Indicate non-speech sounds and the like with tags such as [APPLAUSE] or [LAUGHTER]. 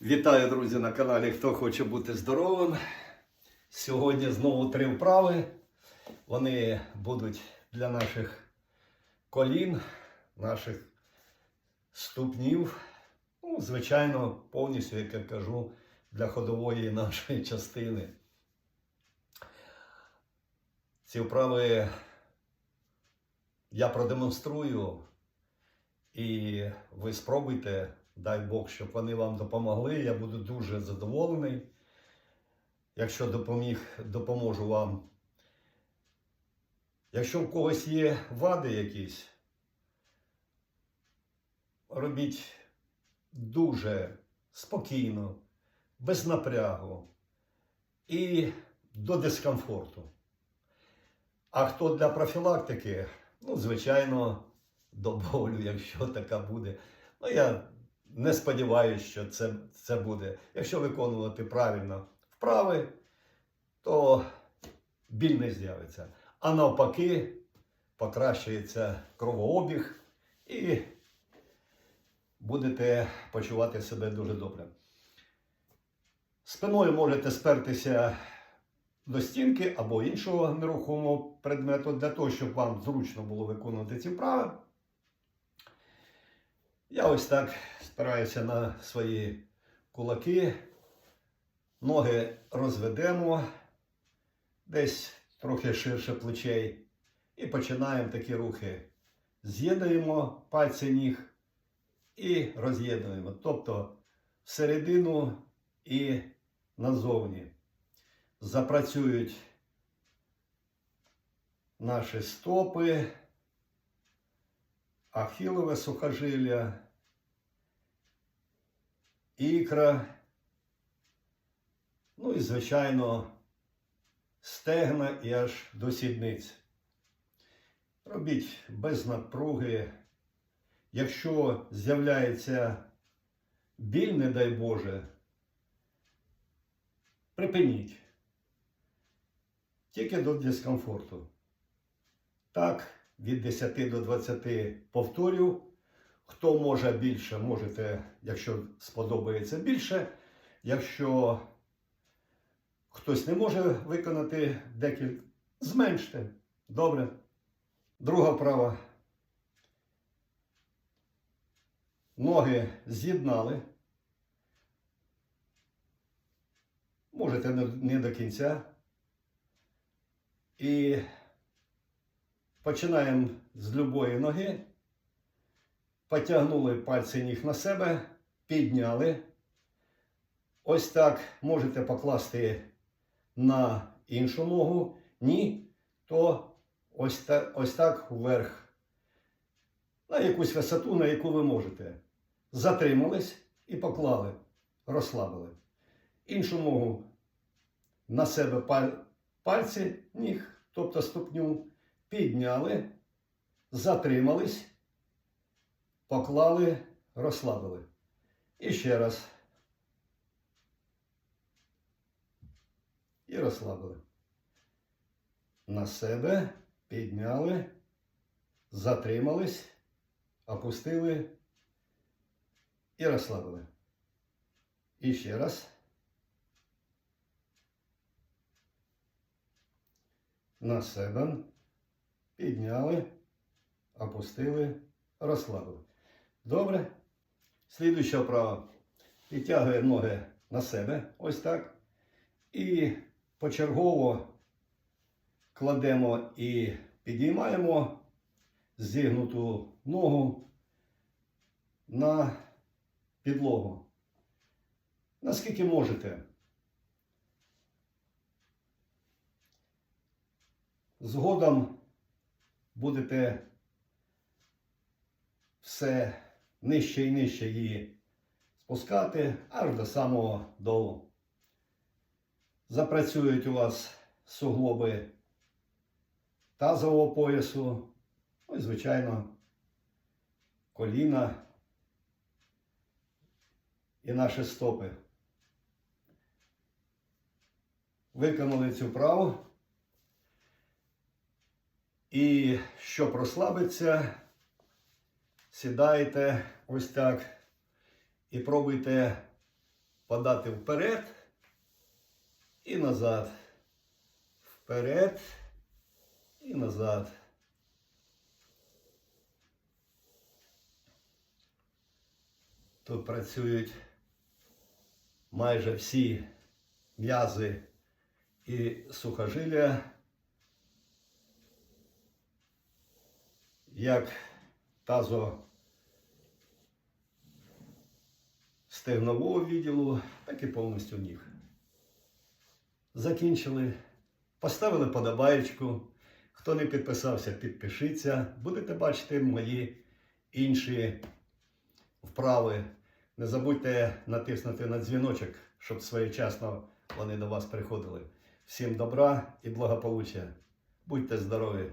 Вітаю, друзі, на каналі Хто хоче бути здоровим. Сьогодні знову три вправи. Вони будуть для наших колін, наших ступнів. Ну, звичайно, повністю, як я кажу, для ходової нашої частини. Ці вправи я продемонструю, і ви спробуйте. Дай Бог, щоб вони вам допомогли. Я буду дуже задоволений. Якщо допоміг, допоможу вам. Якщо в когось є вади якісь, робіть дуже спокійно, без напрягу і до дискомфорту. А хто для профілактики, ну, звичайно, до болю, [LAUGHS] якщо така буде. Ну, я не сподіваюся, що це, це буде. Якщо виконувати правильно вправи, то біль не з'явиться. А навпаки, покращується кровообіг і будете почувати себе дуже добре. Спиною можете спертися до стінки або іншого нерухомого предмету для того, щоб вам зручно було виконувати ці вправи. Я ось так спираюся на свої кулаки. Ноги розведемо десь трохи ширше плечей. І починаємо такі рухи. З'єднуємо пальці ніг і роз'єднуємо. Тобто всередину і назовні. Запрацюють наші стопи ахілове сухожилля, ікра, ну і, звичайно, стегна і аж до сідниць. Робіть без напруги. Якщо з'являється біль, не дай Боже, припиніть. Тільки до дискомфорту. Так, від 10 до 20 повторів. Хто може більше, можете, якщо сподобається більше. Якщо хтось не може виконати декілька, зменште. Добре. Друга вправа. Ноги з'єднали. Можете не до кінця. І Починаємо з любої ноги. Потягнули пальці ніг на себе, підняли. Ось так можете покласти на іншу ногу. Ні, то ось так, ось так вверх. На якусь висоту, на яку ви можете. Затримались і поклали, розслабили. Іншу ногу на себе пальці ніг, тобто ступню підняли, затримались, поклали, розслабили. І ще раз. І розслабили. На себе підняли, затримались, опустили і розслабили. І ще раз. На себе підняли, опустили, розслабили. Добре. Слідуюча вправа. Підтягуємо ноги на себе. Ось так. І почергово кладемо і підіймаємо зігнуту ногу на підлогу. Наскільки можете. Згодом будете все нижче і нижче її спускати аж до самого долу. Запрацюють у вас суглоби тазового поясу, ну і, звичайно, коліна і наші стопи. Виконали цю вправу. І щоб розслабитися, сідайте ось так і пробуйте подати вперед і назад. Вперед і назад. Тут працюють майже всі м'язи і сухожилля, як тазо стегнового відділу, так і повністю ніг. Закінчили. Поставили подобаєчку. Хто не підписався, підпишіться. Будете бачити мої інші вправи. Не забудьте натиснути на дзвіночок, щоб своєчасно вони до вас приходили. Всім добра і благополуччя. Будьте здорові!